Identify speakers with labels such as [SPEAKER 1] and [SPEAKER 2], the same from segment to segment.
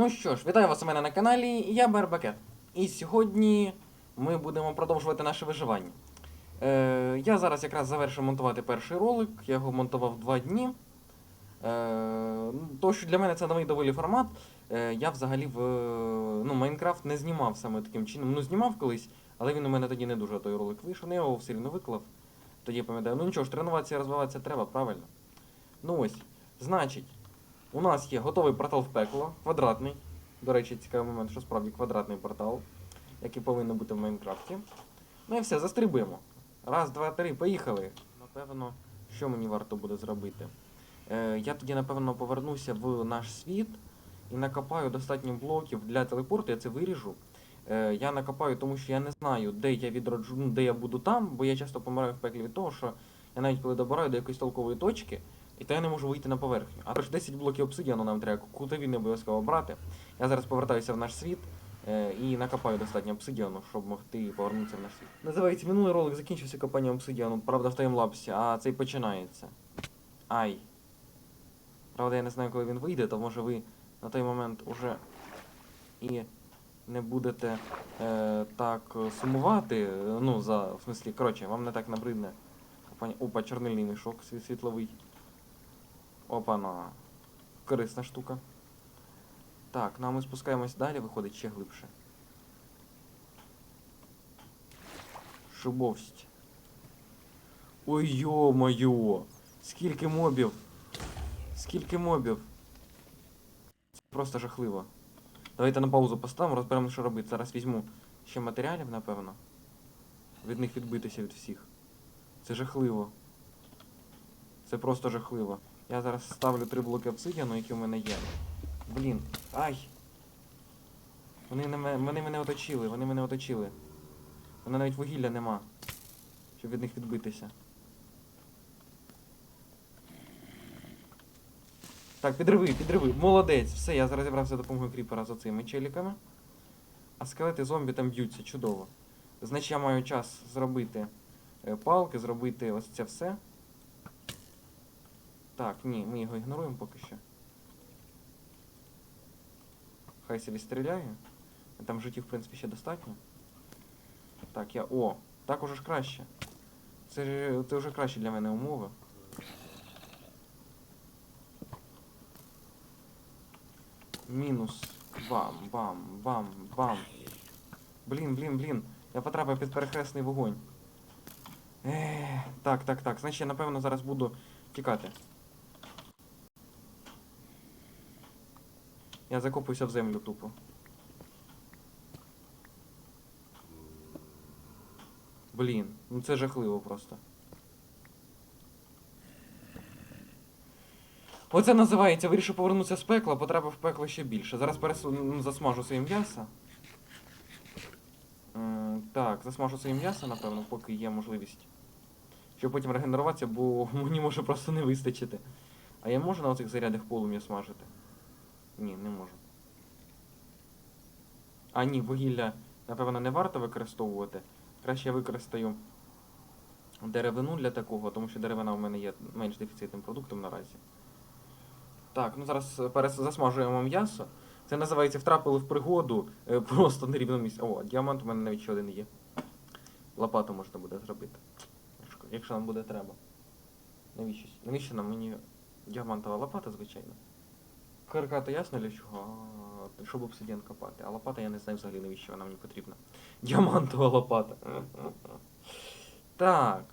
[SPEAKER 1] Ну що ж, вітаю вас у мене на каналі, я Бербакет. І сьогодні ми будемо продовжувати наше виживання. Е, я зараз якраз завершив монтувати перший ролик, я його монтував два дні. Е, то, що для мене це новий доволі формат. Е, я взагалі в ну, Майнкрафт не знімав саме таким чином. Ну, знімав колись, але він у мене тоді не дуже той ролик вийшов. Ну, я його все рівно виклав. Тоді пам'ятаю, ну нічого ж, тренуватися і розвиватися треба, правильно? Ну ось, значить, у нас є готовий портал в пекло, квадратний. До речі, цікавий момент, що справді квадратний портал, який повинен бути в Майнкрафті. Ну і все, застрибуємо. Раз, два, три, поїхали. Напевно, що мені варто буде зробити? Е, я тоді, напевно, повернуся в наш світ і накопаю достатньо блоків для телепорту, я це виріжу. Е, я накопаю, тому що я не знаю, де я відроджу, де я буду там, бо я часто помираю в пеклі від того, що я навіть коли добираю до якоїсь толкової точки, і то я не можу вийти на поверхню. А тож 10 блоків обсидіану нам треба кутові не обов'язково брати. Я зараз повертаюся в наш світ е, і накопаю достатньо обсидіану, щоб могти повернутися в наш світ. Називається минулий ролик закінчився копанням обсидіану, правда, в таймлапсі, а цей починається. Ай. Правда, я не знаю, коли він вийде, то може ви на той момент уже і не будете е, так сумувати. Ну, за в смислі, коротше, вам не так набридне. Опа, чорнильний мішок світ- світловий. Опа-на. Корисна штука. Так, ну а ми спускаємось далі, виходить ще глибше. Шибовсть. Ой йо-моє! Скільки мобів! Скільки мобів! Це просто жахливо. Давайте на паузу поставимо, розберемо, що робити. Зараз візьму ще матеріалів, напевно. Від них відбитися від всіх. Це жахливо. Це просто жахливо. Я зараз ставлю три блоки обсидіану, які у мене є. Блін. Ай! Вони, мене, вони мене оточили, вони мене оточили. Вони навіть вугілля нема. Щоб від них відбитися. Так, підриви, підриви. Молодець. Все, я зараз зібрався за допомогою кріпера з оцими челіками. А скелети зомбі там б'ються, чудово. Значить, я маю час зробити е, палки, зробити ось це все. Так, ні, ми його ігноруємо поки що. Хай собі стріляє. Там життів, в принципі, ще достатньо. Так, я. О! Так уже ж краще. Це, ж- це вже краще для мене умови. Мінус. Бам, бам, бам, бам. Блін, блін, блін. Я потрапив під перехресний вогонь. Ех, так, так, так. Значить, я напевно зараз буду тікати. Я закопуюся в землю тупо. Блін, ну це жахливо просто. Оце називається вирішив повернутися з пекла, потрапив в пекло ще більше. Зараз пересу... засмажу своє м'ясо. Так, засмажу своє м'ясо, напевно, поки є можливість. Щоб потім регенеруватися, бо мені може просто не вистачити. А я можу на оцих зарядах полум'я смажити? Ні, не можу. А ні, вугілля, напевно, не варто використовувати. Краще я використаю деревину для такого, тому що деревина у мене є менш дефіцитним продуктом наразі. Так, ну зараз е, засмажуємо м'ясо. Це називається втрапили в пригоду е, просто на рівному місці. О, діамант у мене навіть ще один є. Лопату можна буде зробити. Якщо нам буде треба. Навіщо? Навіщо нам мені діамантова лопата, звичайно? Каркати ясно для чого? Щоб обсидіан копати. А лопата я не знаю взагалі навіщо вона мені потрібна. Діамантова лопата. Так.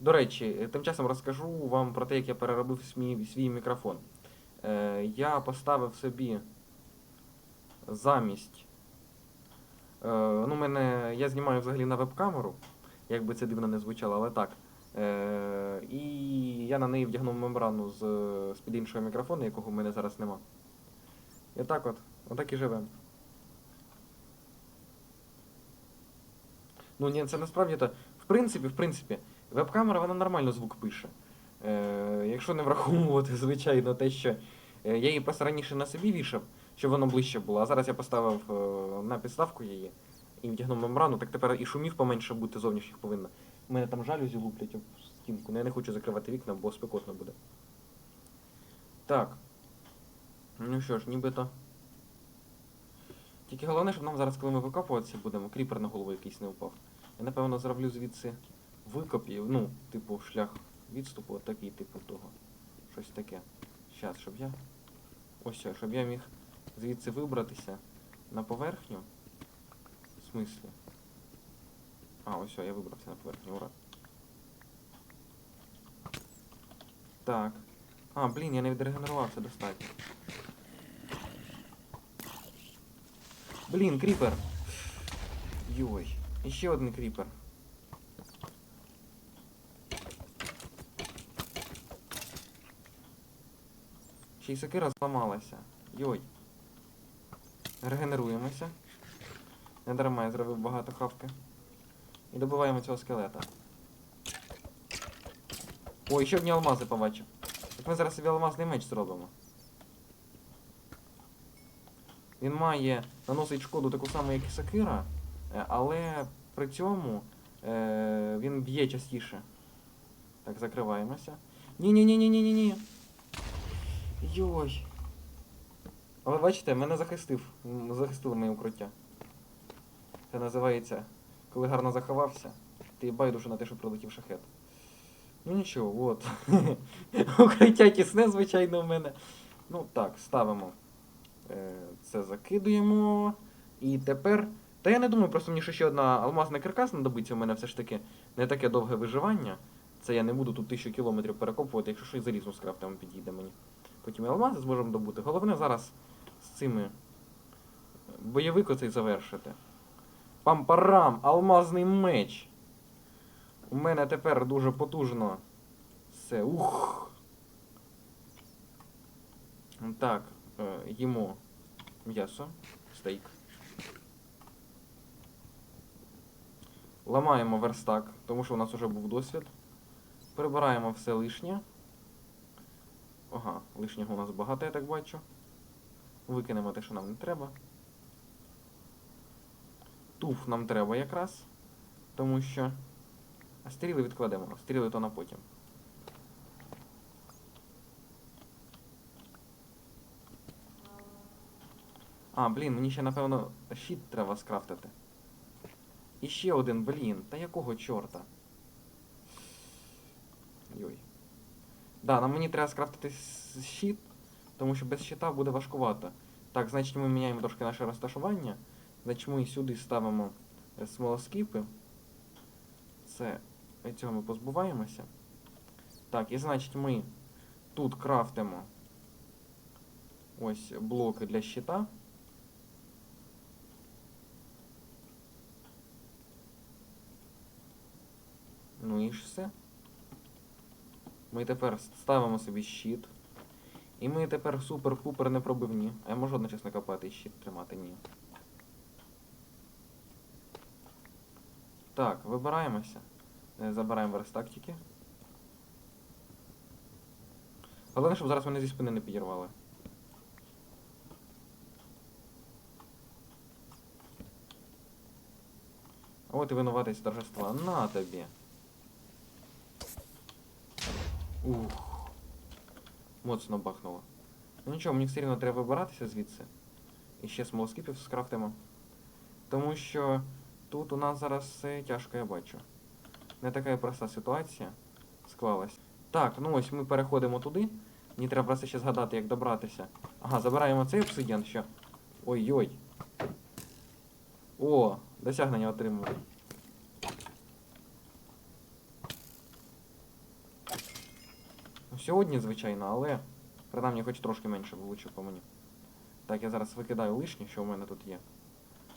[SPEAKER 1] До речі, тим часом розкажу вам про те, як я переробив свій, свій мікрофон. Е, я поставив собі замість. Е, ну, мене, я знімаю взагалі на веб-камеру, як би це дивно не звучало, але так. Е, і я на неї вдягнув мембрану з, з під іншого мікрофону, якого в мене зараз нема. І так от, отак і живемо. Ну ні, це насправді то. В принципі, в принципі, веб-камера вона нормально звук пише. Е, якщо не враховувати, звичайно, те, що е, я її просто раніше на собі вішав, щоб воно ближче було, а зараз я поставив е, на підставку її і вдягнув мембрану, так тепер і шумів поменше бути зовнішніх повинно. У мене там жалюзі луплять об стінку, ну я не хочу закривати вікна, бо спекотно буде. Так. Ну що ж, нібито Тільки головне, щоб нам зараз, коли ми викопуватися будемо, кріпер на голову якийсь не впав. Я напевно зроблю звідси викопів, ну, типу, шлях відступу, такий, типу того. Щось таке. Щас, щоб я. Ось що, щоб я міг звідси вибратися на поверхню. В смислі? А, ось все, я вибрався на поверхню, ура. Так. А, блін, я не відрегенерувався достатньо. Блін, кріпер. Йой. І ще один кріпер. Ще й сокира зламалася. Йой. Регенеруємося. Не дарма я зробив багато хавки. І добиваємо цього скелета. Ой, ще одні алмази побачив. Так ми зараз собі алмазний меч зробимо. Він має наносить шкоду таку саму, як і сокира, е, але при цьому е, він б'є частіше. Так, закриваємося. Ні-ні-ні-ні-ні-ні-ні. Йой. Але бачите, мене захистив. Захистили моє укриття. Це називається, коли гарно заховався, ти байдуже на те, що прилетів шахет. Ну нічого, от. Укриття тісне, звичайно, в мене. Ну так, ставимо. Е, Це закидуємо. І тепер. Та я не думаю, просто мені ще одна алмазна каркас знадобиться. У мене все ж таки не таке довге виживання. Це я не буду тут тисячу кілометрів перекопувати, якщо щось залізну скрафтимо підійде мені. Потім і алмази зможемо добути. Головне зараз з цими бойовик оцей завершити. Пам-парам! Алмазний меч! У мене тепер дуже потужно. Все. Ух! Так, е, їмо м'ясо, стейк. Ламаємо верстак, тому що у нас вже був досвід. Прибираємо все лишнє. Ага, лишнього у нас багато, я так бачу. Викинемо те, що нам не треба. Туф нам треба якраз, тому що. А стріли відкладемо. Стріли то на потім. А, блін, мені ще напевно щит треба скрафтити. І ще один, блін. Та якого чорта? Йой. Да, нам мені треба скрафтити щит, тому що без щита буде важкувато. Так, значить ми міняємо трошки наше розташування. Значить ми сюди ставимо е, смолоскипи. Це цього ми позбуваємося. Так, і значить ми тут крафтимо ось блоки для щита. Ну і ж все. Ми тепер ставимо собі щит. І ми тепер супер-пупер непробивні. А я можу одночасно копати і щит тримати? Ні. Так, вибираємося. Е, Забираємо верстак тільки. Головне, щоб зараз мене зі спини не підірвали. От і винуватись торжества. На тобі. Ух. Моцно бахнуло. Ну нічого, мені все рівно треба вибиратися звідси. І ще смолоскипів скрафтимо. Тому що тут у нас зараз все тяжко, я бачу. Не така проста ситуація склалась. Так, ну ось ми переходимо туди. Мені треба просто ще згадати, як добратися. Ага, забираємо цей обсидіан, що. Ой-ой. О, досягнення отримали. Ну, Сьогодні, звичайно, але принаймні хоч трошки менше влучив по мені. Так, я зараз викидаю лишнє, що у мене тут є.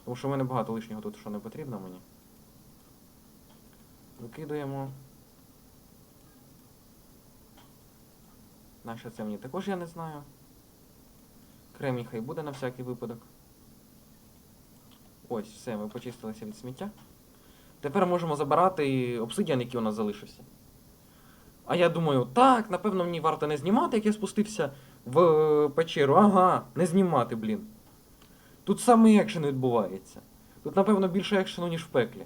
[SPEAKER 1] Тому що в мене багато лишнього тут, що не потрібно мені. Викидуємо. Нащо це мені також я не знаю. Кремній хай буде на всякий випадок. Ось, все, ми почистилися від сміття. Тепер можемо забирати обсидіан, який у нас залишився. А я думаю, так, напевно, мені варто не знімати, як я спустився в е, печеру. Ага, не знімати, блін. Тут саме екшен відбувається. Тут, напевно, більше екшену, ніж в пеклі.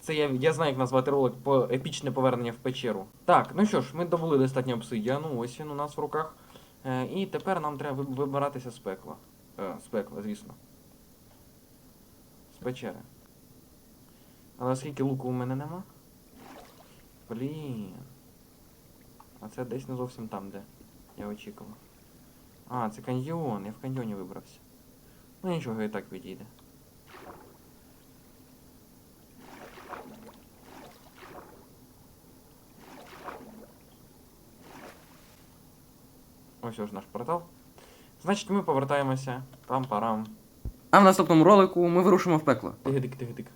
[SPEAKER 1] Це я, я знаю, як назвати ролик по епічне повернення в печеру. Так, ну що ж, ми добули достатньо обсидіану, ось він у нас в руках. Е, і тепер нам треба вибиратися з пекла. Е, з пекла, звісно. З печери. Але оскільки луку у мене нема. Блін. А це десь не зовсім там, де я очікував. А, це каньйон, я в каньйоні вибрався. Ну нічого, і так підійде. Ось ось наш портал. Значить, ми повертаємося. Там парам.
[SPEAKER 2] А в наступному ролику ми вирушимо в пекло.
[SPEAKER 1] Тигидик, тигидик.